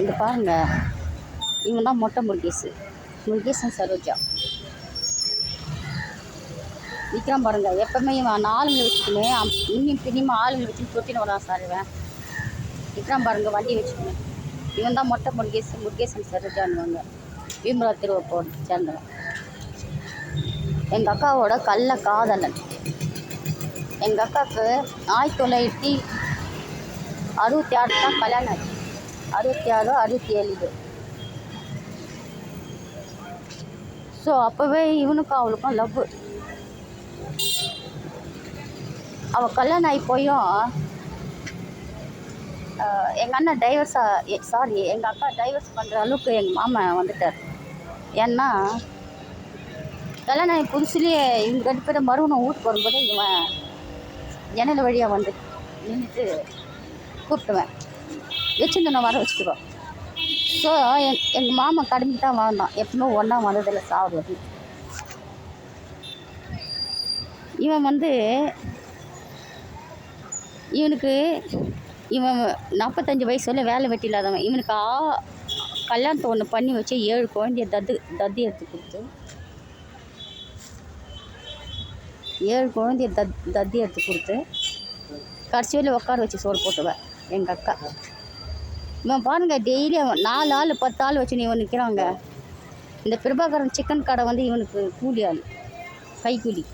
இங்கே பாருங்க. இவங்க தான் மொட்டை முருகேஷு முருகேசன் சரோஜா. விக்ரம் பாருங்க எப்பவுமே இவன் ஆளுங்களை வச்சுக்கணும் இன்னும் பின்னியும் ஆளுங்களை வச்சு தொட்டின்னு வரான் சார் இவன். விக்ரம் பாருங்க வண்டி வச்சுக்கணும் இவன் தான் மொட்டை முருகேஷ் முருகேசன் சரோஜான்னுவாங்க. பீமரா திருவப்போர் சேர்ந்தவன். எங்கள் அக்காவோட கள்ள காதலன். எங்கள் அக்காவுக்கு ஆயிரத்தி தொள்ளாயிரத்தி அறுபத்தி ஆறு தான் கல்யாணம் ஆச்சு. அறுபத்தி ஆறு அறுபத்தி ஏழு இது. ஸோ அப்போவே இவனுக்கும் அவளுக்கும் லவ் அவள் கல்யாணம் ஆகி போயும் எங்கள் அண்ணன் டைவர்ஸாக சாரி எங்கள் அக்கா டைவர்ஸ் பண்ணுற அளவுக்கு எங்கள் மாமன் வந்துட்டார். ஏன்னா கல்யாணம் ஆகி புதுசுலேயே இவங்க ரெண்டு பேரும் மறுபடியும் வீட்டுக்கு வரும்போது இவன் ஜன்னல் வழியாக வந்து நின்றுட்டு கூப்பிட்டுவேன். வச்சுருந்து வர வச்சுக்கிறோம் ஸோ எங் எங்கள் மாமா கடமை தான் வாழ்ந்தான் எப்பவுமே ஒன்றா வந்ததில்லை சாப்பிடுறது. இவன் வந்து இவனுக்கு இவன் நாற்பத்தஞ்சு வயசுல வேலை வெட்டி இல்லாதவன். இவனுக்கு ஆ கல்யாணத்தை ஒன்று பண்ணி வச்சு ஏழு குழந்தைய தத்து தத்தி எடுத்து கொடுத்து ஏழு குழந்தைய தத் தத்தி எடுத்து கொடுத்து கடைசி உட்கார வச்சு சோறு போட்டுவேன் எங்கள் அக்கா. இவன் பாருங்க டெய்லி அவன் நாலு ஆள் பத்து ஆள் வச்சு இவன் நிற்கிறாங்க இந்த பிரபாகரன் சிக்கன் கடை வந்து இவனுக்கு கூலி ஆள் கைக்கூலி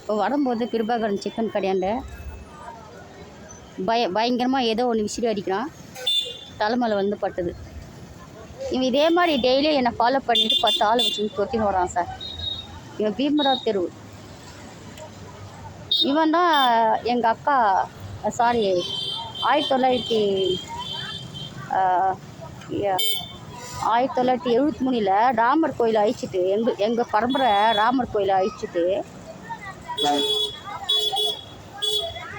இப்போ வரும்போது பிரபாகரன் சிக்கன் கடையாண்ட பய பயங்கரமாக ஏதோ ஒன்று விசிறி அடிக்கிறான். தலைமையில் வந்து பட்டுது. இவன் இதே மாதிரி டெய்லியும் என்னை ஃபாலோ பண்ணிட்டு பத்து ஆள் வச்சு தொட்டின்னு வரான் சார் இவன் பீமரா தெரு. இவன் தான் எங்கள் அக்கா சாரி ஆயிரத்தி தொள்ளாயிரத்தி ஆயிரத்தி தொள்ளாயிரத்தி எழுபத்தி மூணில் ராமர் கோயில் அழிச்சிட்டு எங்கள் எங்கள் பரம்பரை ராமர் கோயிலை அழிச்சிட்டு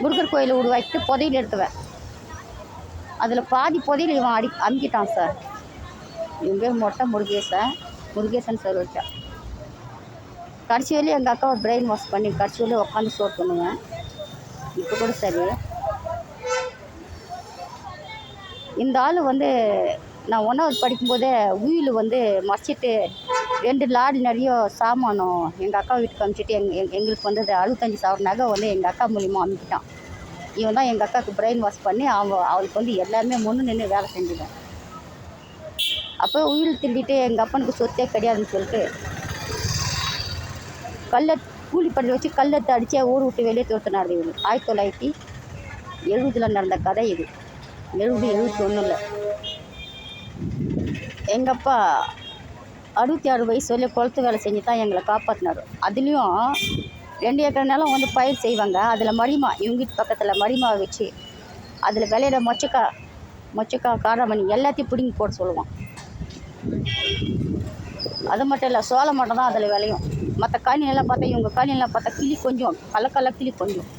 முருகர் கோயிலை உருவாக்கிட்டு புதையில் எடுத்துவேன். அதில் பாதி புதையில் இவன் அடி அமுக்கிட்டான் சார். இவன் பேர் மொட்டை முருகேசன் முருகேசன் சரோஜா கடைசி வரையும் எங்கள் அக்காவை பிரெயின் வாஷ் பண்ணி கடைசி வரையும் உட்காந்து சோறு பண்ணுவேன் இப்போ கூட சரி. இந்த ஆள் வந்து நான் ஒன்றாவது படிக்கும்போதே உயில் வந்து மறைச்சிட்டு ரெண்டு லாரி நிறைய சாமானம் எங்கள் அக்கா வீட்டுக்கு அனுப்பிச்சிட்டு எங் எங்களுக்கு வந்து அறுபத்தஞ்சி சவர நகை வந்து எங்கள் அக்கா மூலியமாக அனுப்பிட்டான் இவன் தான் எங்கள் அக்காவுக்கு பிரெயின் வாஷ் பண்ணி அவன் அவளுக்கு வந்து எல்லாமே முன்னு நின்று வேலை செஞ்சுவேன் அப்போ உயில் திருடிட்டு எங்கள் அப்பனுக்கு சொத்தே கிடையாதுன்னு சொல்லிட்டு கல்லை கூலி பண்ணி வச்சு கல்லத்தை அடித்து ஊர் விட்டு வெளியே துரத்தினார் இவரு. ஆயிரத்தி தொள்ளாயிரத்தி எழுபதில் நடந்த கதை இது. எழுபது எழுபத்தி ஒன்றில் எங்கள் அப்பா அறுபத்தி ஆறு வயசு வரையும் குளத்து வேலை செஞ்சு தான் எங்களை காப்பாற்றினார் அதுலேயும் ரெண்டு ஏக்கர் நிலம் வந்து பயிர் செய்வாங்க. அதில் மரிமா இவங்க வீட்டு பக்கத்தில் மரிமாவை வச்சு அதில் விளையிற மொச்சக்கா மொச்சக்கா காரமணி எல்லாத்தையும் பிடுங்கி போட சொல்லுவான். அது மட்டும் இல்லை சோளம் மட்டும் தான் அதில் விளையும். மற்ற காணியெல்லாம் பார்த்தா இவங்க காணியெல்லாம் பார்த்தா கிளி கொஞ்சம் கலக்கல கிளி கொஞ்சம்.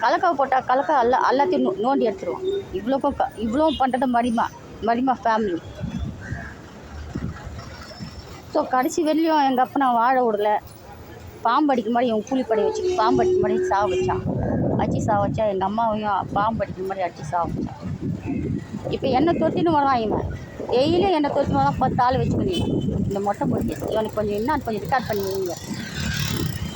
கலக்காய் போட்டால் கலக்காய் எல்லா எல்லாத்தையும் நோ- நோண்டி எடுத்துருவான் இவ்வளோக்கும் க இவ்வளோ பண்ணுறது மரிமா மரிமா ஃபேமிலி ஸோ கடைசி வரையிலும் எங்கள் அப்பா நான் வாழ விடல. பாம்பு அடிக்க மாதிரி என் கூலிப்படை வச்சு பாம்பு அடிக்க மாதிரி சாவ வச்சான் அடித்து சாக வச்சா எங்கள் அம்மாவையும் பாம்பு அடிக்கிற மாதிரி அடிச்சு சாக வச்சான் இப்போ என்னை தொத்தின்னு வரான் இவன். டெய்லியும் என்னை தொத்தின்னு வரலாம் பத்து ஆள் வச்சுக்கணும். இந்த மொட்டை முடிச்சு இவனுக்கு கொஞ்சம் என்ன கொஞ்சம் ரிக்கார்ட் பண்ணுவீங்க